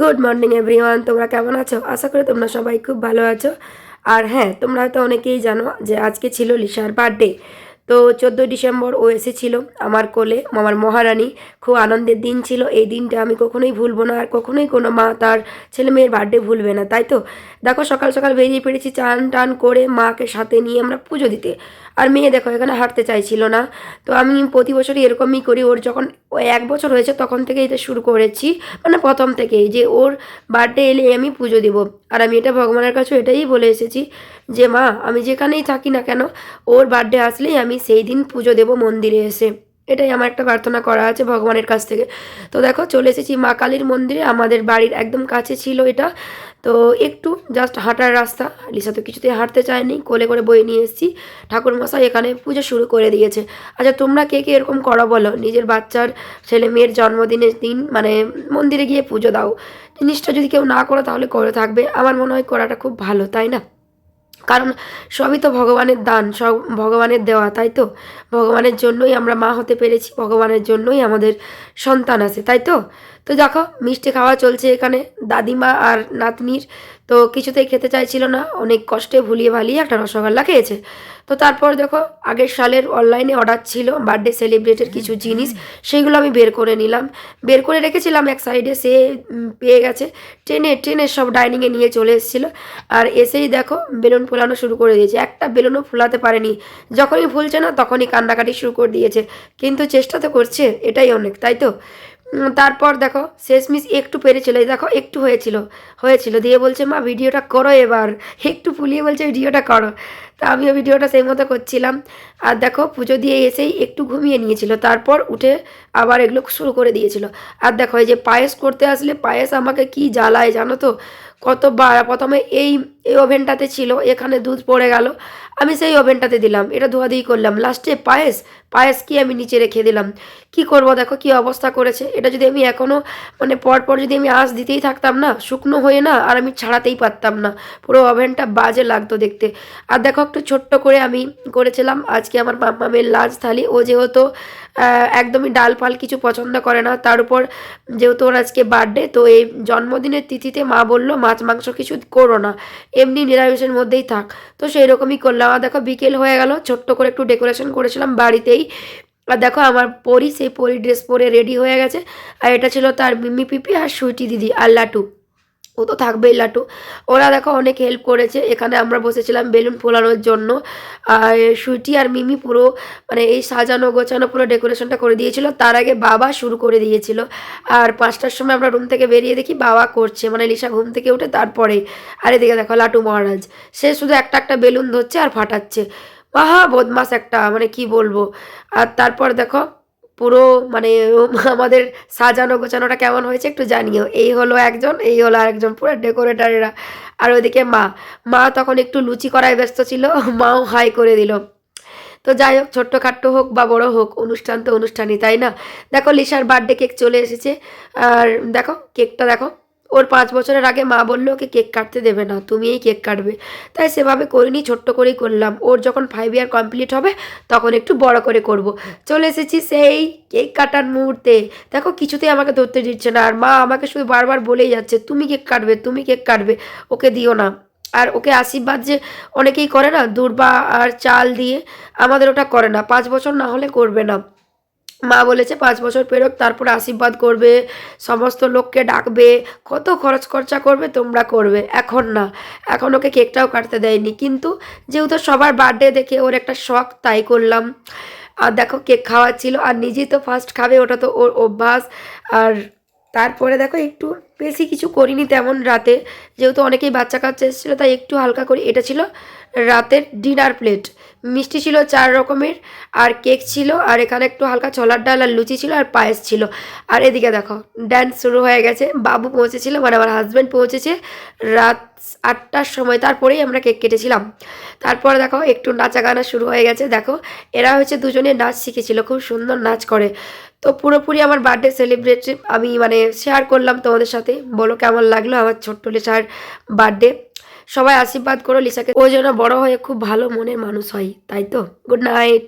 Good morning everyone তোমরা কেমন আছো? আশা করি তোমরা সবাই খুব ভালো আছো। আর হ্যাঁ তোমরা হয়তো অনেকেই জানো যে আজকে ছিল লিসার বার্থডে তো চোদ্দোই ডিসেম্বর ও এসেছিল আমার কোলে, আমার মহারানী। খুব আনন্দের দিন ছিল। এই দিনটা আমি কখনোই ভুলবো না। আর কখনোই কোনো মা তার ছেলে মেয়ের বার্থডে ভুলবে না, তাই তো? দেখো, সকাল সকাল বেরিয়ে পেরেছি চান টান করে মাকে সাথে নিয়ে আমরা পুজো দিতে। আর মেয়ে দেখো, এখানে হাঁটতে চাইছিল না। তো আমি প্রতি বছরই এরকমই করি। ওর যখন ও এক বছর হয়েছে তখন থেকে এটা শুরু করেছি মানে প্রথম থেকেই যে ওর বার্থডে এলে আমি পুজো দেবো। আর আমি এটা ভগবানের কাছে এটাই বলে এসেছি যে, মা, আমি যেখানেই থাকি না কেন, ওর বার্থডে আসলেই আমি সেই দিন পুজো দেবো মন্দিরে এসে। এটাই আমার একটা প্রার্থনা করা আছে ভগবানের কাছ থেকে। তো দেখো, চলে এসেছি মা কালীর মন্দিরে। আমাদের বাড়ির একদম কাছে ছিল এটা। তো একটু জাস্ট হাঁটার রাস্তা। লিসা তো কিছুতেই হাঁটতে চায়নি। কোলে করে বয়ে নিয়ে এসেছি। ঠাকুরমশাই এখানে পুজো শুরু করে দিয়েছে। আচ্ছা তোমরা কে কে এরকম করো বলো? নিজের বাচ্চার, ছেলে মেয়ের জন্মদিনের দিন মানে মন্দিরে গিয়ে পুজো দাও। জিনিসটা যদি কেউ না করো তাহলে করে থাকবে। আমার মনে হয় করাটা খুব ভালো, তাই না? কারণ সবই তো ভগবানের দান, সব ভগবানের দেওয়া, তাই তো? ভগবানের জন্যই আমরা মা হতে পেরেছি, ভগবানের জন্যই আমাদের সন্তান আছে, তাই তো? তো দেখো, মিষ্টি খাওয়া চলছে এখানে। দাদিমা আর নাতনির তো কিছুতেই খেতে চাইছিল না। অনেক কষ্টে ভুলিয়ে ভালিয়ে একটা রসগোল্লা খেয়েছে। তো তারপর দেখো, আগের সালের অনলাইনে অর্ডার ছিল, বার্থডে সেলিব্রেটের কিছু জিনিস, সেইগুলো আমি বের করে নিলাম। বের করে রেখেছিলাম, এক সাইডে সে পেয়ে গেছে। ট্রেনে ট্রেনে সব ডাইনিংয়ে নিয়ে চলে এসেছিল। আর এসেই দেখো, বেলুন ফোলানো শুরু করে দিয়েছে। একটা বেলুনও ফোলাতে পারেনি। যখনই ফুলছে না, তখনই কান্নাকাটি শুরু করে দিয়েছে। কিন্তু চেষ্টা তো করছে, এটাই অনেক, তাই তো? তারপর দেখো শেষমিস একটু পেরেছিল দেখো, একটু হয়েছিল হয়েছিল। দিয়ে বলছে, মা, ভিডিওটা করো এবার। একটু ফুলিয়ে বলছে, ভিডিওটা করো। তা আমিও ভিডিওটা সেই মতো করছিলাম। আর দেখো, পুজো দিয়ে এসেই একটু ঘুমিয়ে নিয়েছিল। তারপর উঠে আবার এগুলো শুরু করে দিয়েছিল। আর দেখো, এই যে পায়েস করতে আসলে পায়েস আমাকে কি জ্বালায় জানো তো? কতবার, প্রথমে এই এই ওভেনটাতে ছিল, এখানে দুধ পড়ে গেল। আমি সেই ওভেনটাতে দিলাম, এটা ধোয়াধুয়ি করলাম। লাস্টে পায়েস পায়েস কি আমি নিচে রেখে দিলাম। কি করব দেখো, কি অবস্থা করেছে। এটা যদি আমি এখনও মানে পর পর যদি আমি আঁশ দিতেই থাকতাম না, শুকনো হয়ে না, আর আমি ছাড়াতেই পারতাম না। পুরো ওভেনটা বাজে লাগতো দেখতে। আর দেখো, একটু ছোট্ট করে আমি করেছিলাম। আজকে আমার মামের লাঞ্চ থালি। ও যেহেতু একদমই ডাল ফাল কিছু পছন্দ করে না। তার উপর যেহেতু ওর আজকে বার্থডে তো এই জন্মদিনের তিথিতে মা বলল, মাছ, মাংস কিছু করো না। এমনি নিরামিষের মধ্যেই থাক। তো সেই রকমই করলাম। আর দেখো, বিকেল হয়ে গেল, ছোট্ট করে একটু ডেকোরেশন করেছিলাম বাড়িতেই। আর দেখো, আমার পরি, সেই পরি ড্রেস পরে রেডি হয়ে গেছে। আর এটা ছিল তার মিমি পিপি আর সুইটি দিদি আর লাটু। ও তো থাকবেই, লাটু। ওরা দেখো অনেক হেল্প করেছে। এখানে আমরা বসেছিলাম বেলুন ফোলানোর জন্য। আর সুইটি আর মিমি পুরো মানে এই সাজানো, গোছানো পুরো ডেকোরেশনটা করে দিয়েছিল। তার আগে বাবা শুরু করে দিয়েছিল। আর পাঁচটার সময় আমরা রুম থেকে বেরিয়ে দেখি বাবা করছে। মানে লিসা ঘুম থেকে উঠে তারপরে। আর এদিকে দেখো লাটু মহারাজ। সে শুধু একটা একটা বেলুন ধরছে আর ফাটাচ্ছে। বাহা বদমাস একটা মানে কি বলব। আর তারপর দেখো পুরো মানে আমাদের সাজানো গোছানোটা কেমন হয়েছে একটু জানিও। এই হলো একজন, এই হলো আরেকজন, পুরো ডেকোরেটারেরা। আর ওইদিকে মা মা তখন একটু লুচি করায় ব্যস্ত ছিল, মাও হাই করে দিল। তো যাই হোক, ছোট্টখাট্টো হোক বা বড় হোক, অনুষ্ঠান তো অনুষ্ঠানই, তাই না? দেখো লিসার বার্থডে কেক চলে এসেছে। আর দেখো কেকটা দেখো। ওর পাঁচ বছরের আগে মা বলল ওকে কেক কাটতে দেবে না তুমি এই কেক কাটবে। তাই সেভাবে করিনি, ছোট্ট করেই করলাম। ওর যখন ফাইভ ইয়ার কমপ্লিট হবে, তখন একটু বড় করে করব। চলে এসেছি সেই কেক কাটার মুহূর্তে। দেখো, কিছুতেই আমাকে ধরতে দিচ্ছে না। আর মা আমাকে শুধু বারবার বলেই যাচ্ছে, তুমি কেক কাটবে, তুমি কেক কাটবে, ওকে দিও না। আর ওকে আশীর্বাদ যে অনেকেই করে না দূর্বা আর চাল দিয়ে আমাদের ওটা করে না। পাঁচ বছর না হলে করবে না। মা বলেছে, পাঁচ বছর পেরোক, তারপর আশীর্বাদ করবে, সমস্ত লোককে ডাকবে, কত খরচ খরচা করবে, তোমরা করবে। এখন না, এখন ওকে কেকটাও কাটতে দেয়নি। কিন্তু যেহেতু সবার বার্থডে দেখে ওর একটা শখ, তাই করলাম। আর দেখো, কেক খাওয়া ছিল আর নিজেই তো ফার্স্ট খাবে, ওটা তো ওর অভ্যাস। আর তারপরে দেখো একটু বেশি কিছু করিনি তেমন রাতে। যেহেতু অনেকেই বাচ্চা কাচ্চা এসেছিল, তাই একটু হালকা করে। এটা ছিল রাতের ডিনার প্লেট মিষ্টি ছিল চার রকমের, আর কেক ছিল, আর এখানে একটু হালকা ছোলার ডাল আর লুচি ছিল, আর পায়েস ছিল। আর এদিকে দেখো ড্যান্স শুরু হয়ে গেছে। বাবু পৌঁছেছিল মানে আমার হাজব্যান্ড পৌঁছেছে রাত আটটার সময়। তারপরেই আমরা কেক কেটেছিলাম। তারপরে দেখো, একটু নাচা গানা শুরু হয়ে গেছে। দেখো, এরা হচ্ছে দুজনে নাচ শিখেছিল। খুব সুন্দর নাচ করে। তো পুরোপুরি আমার বার্থডে সেলিব্রেট আমি মানে শেয়ার করলাম তোমাদের সাথে। বলো কেমন লাগল আমার ছোট্ট লিসার বার্থডে সবাই আশীর্বাদ করো লিসাকে। ও যেন বড় হয়ে খুব ভালো মনের মানুষ হয়, তাই তো? Good night